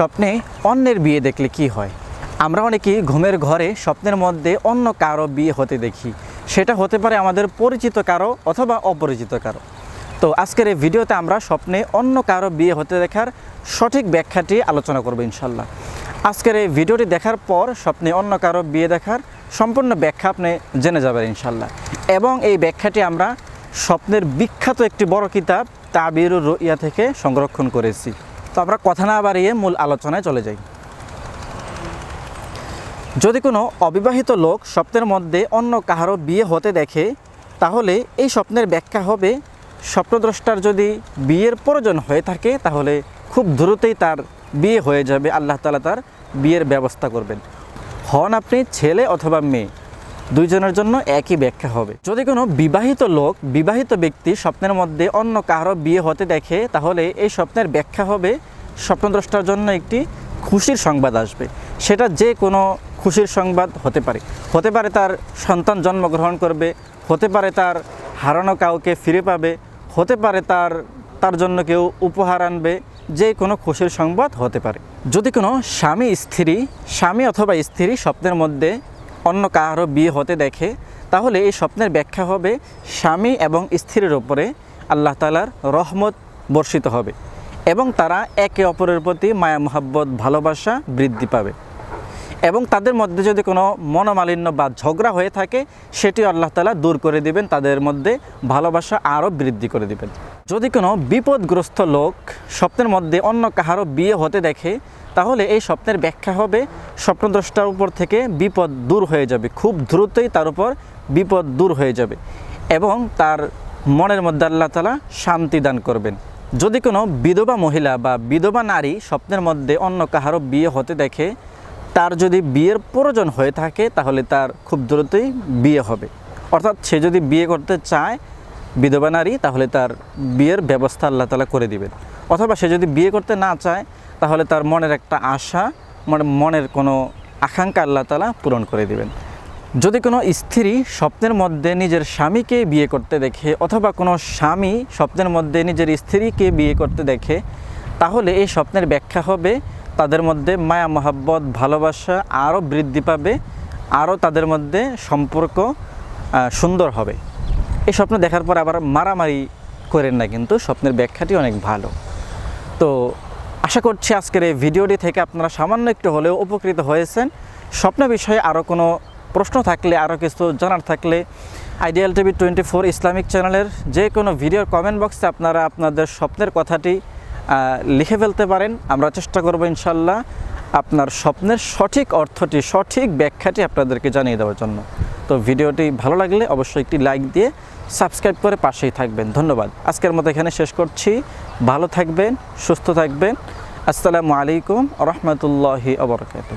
স্বপ্নে অন্যের বিয়ে দেখলে কি হয়? আমরা অনেকেই ঘুমের ঘরে স্বপ্নের মধ্যে অন্য কারও বিয়ে হতে দেখি। সেটা হতে পারে আমাদের পরিচিত কারও অথবা অপরিচিত কারও। তো আজকের এই ভিডিওতে আমরা স্বপ্নে অন্য কারও বিয়ে হতে দেখার সঠিক ব্যাখ্যাটি আলোচনা করব ইনশাল্লাহ। আজকের এই ভিডিওটি দেখার পর স্বপ্নে অন্য কারও বিয়ে দেখার সম্পূর্ণ ব্যাখ্যা আপনি জেনে যাবেন ইনশাল্লাহ। এবং এই ব্যাখ্যাটি আমরা স্বপ্নের বিখ্যাত একটি বড় কিতাব তাবির রইয়া থেকে সংরক্ষণ করেছি। তো আমরা কথা না বাড়িয়ে মূল আলোচনায় চলে যাই। যদি কোনো অবিবাহিত লোক স্বপ্নের মধ্যে অন্য কাহারও বিয়ে হতে দেখে, তাহলে এই স্বপ্নের ব্যাখ্যা হবে, স্বপ্নদ্রষ্টার যদি বিয়ের প্রয়োজন হয়ে থাকে, তাহলে খুব দ্রুতই তার বিয়ে হয়ে যাবে, আল্লাহ তালা তার বিয়ের ব্যবস্থা করবেন। হন আপনি ছেলে অথবা মেয়ে দুইজনের জন্য একই ব্যাখ্যা হবে। যদি কোনো বিবাহিত লোক বিবাহিত ব্যক্তি স্বপ্নের মধ্যে অন্য কারও বিয়ে হতে দেখে, তাহলে এই স্বপ্নের ব্যাখ্যা হবে, স্বপ্নদ্রষ্টার জন্য একটি খুশির সংবাদ আসবে। সেটা যে কোনো খুশির সংবাদ হতে পারে। হতে পারে তার সন্তান জন্মগ্রহণ করবে, হতে পারে তার হারানো কাউকে ফিরে পাবে, হতে পারে তার তার জন্য কেউ উপহার আনবে, যে কোনো খুশির সংবাদ হতে পারে। যদি কোনো স্বামী, স্ত্রী, স্বামী অথবা স্ত্রী স্বপ্নের মধ্যে অন্য কারও বিয়ে হতে দেখে, তাহলে এই স্বপ্নের ব্যাখ্যা হবে স্বামী এবং স্ত্রীর ওপরে আল্লাহ তালার রহমত বর্ষিত হবে এবং তারা একে অপরের প্রতি মায়া, মোহাব্বত, ভালোবাসা বৃদ্ধি পাবে। এবং তাদের মধ্যে যদি কোনো মনোমালিন্য বা ঝগড়া হয়ে থাকে সেটি আল্লাহ তালা দূর করে দিবেন, তাদের মধ্যে ভালোবাসা আরও বৃদ্ধি করে দিবেন। যদি কোনো বিপদগ্রস্ত লোক স্বপ্নের মধ্যে অন্য কাহারও বিয়ে হতে দেখে, তাহলে এই স্বপ্নের ব্যাখ্যা হবে, স্বপ্নদ্রষ্টার উপর থেকে বিপদ দূর হয়ে যাবে। খুব দ্রুতই তার উপর বিপদ দূর হয়ে যাবে এবং তার মনের মধ্যে আল্লাহ তালা শান্তি দান করবেন। যদি কোনো বিধবা মহিলা বা বিধবা নারী স্বপ্নের মধ্যে অন্য কাহারও বিয়ে হতে দেখে, তার যদি বিয়ের প্রয়োজন হয়ে থাকে, তাহলে তার খুব দ্রুতই বিয়ে হবে। অর্থাৎ সে যদি বিয়ে করতে চায় বিধবা নারী, তাহলে তার বিয়ের ব্যবস্থা আল্লাহ তালা করে দিবেন। অথবা সে যদি বিয়ে করতে না চায়, তাহলে তার মনের একটা আশা মানে মনের কোনো আকাঙ্ক্ষা আল্লাহ তালা পূরণ করে দিবেন। যদি কোনো স্ত্রী স্বপ্নের মধ্যে নিজের স্বামীকে বিয়ে করতে দেখে, অথবা কোনো স্বামী স্বপ্নের মধ্যে নিজের স্ত্রীকে বিয়ে করতে দেখে, তাহলে এই স্বপ্নের ব্যাখ্যা হবে, তাদের মধ্যে মায়া, মহাব্বত, ভালোবাসা আরও বৃদ্ধি পাবে, আরও তাদের মধ্যে সম্পর্ক সুন্দর হবে। এই স্বপ্ন দেখার পর আবার মারামারি করেন না কিন্তু স্বপ্নের ব্যাখ্যাটি অনেক ভালো। তো আশা করছি আজকের এই ভিডিওটি থেকে আপনারা সামান্য একটু হলেও উপকৃত হয়েছেন। স্বপ্ন বিষয়ে আরও কোনো প্রশ্ন থাকলে, আরও কিছু জানার থাকলে ideal TV twenty four Islamic চ্যানেলের যে কোনো ভিডিওর কমেন্ট বক্সে আপনারা আপনাদের স্বপ্নের কথাটি লিখে ফেলতে পারেন। আমরা চেষ্টা করব ইনশাল্লাহ। আপনার স্বপ্নের সঠিক অর্থটি, সঠিক ব্যাখ্যাটি আপনাদেরকে জানিয়ে দেওয়ার জন্য। তো ভিডিওটি ভালো লাগলে অবশ্যই একটি লাইক দিয়ে সাবস্ক্রাইব করে পাশেই থাকবেন। ধন্যবাদ। আজকের মতো এখানে শেষ করছি। ভালো থাকবেন, সুস্থ থাকবেন। আসসালামু আলাইকুম রহমতুল্লাহি আবরকাত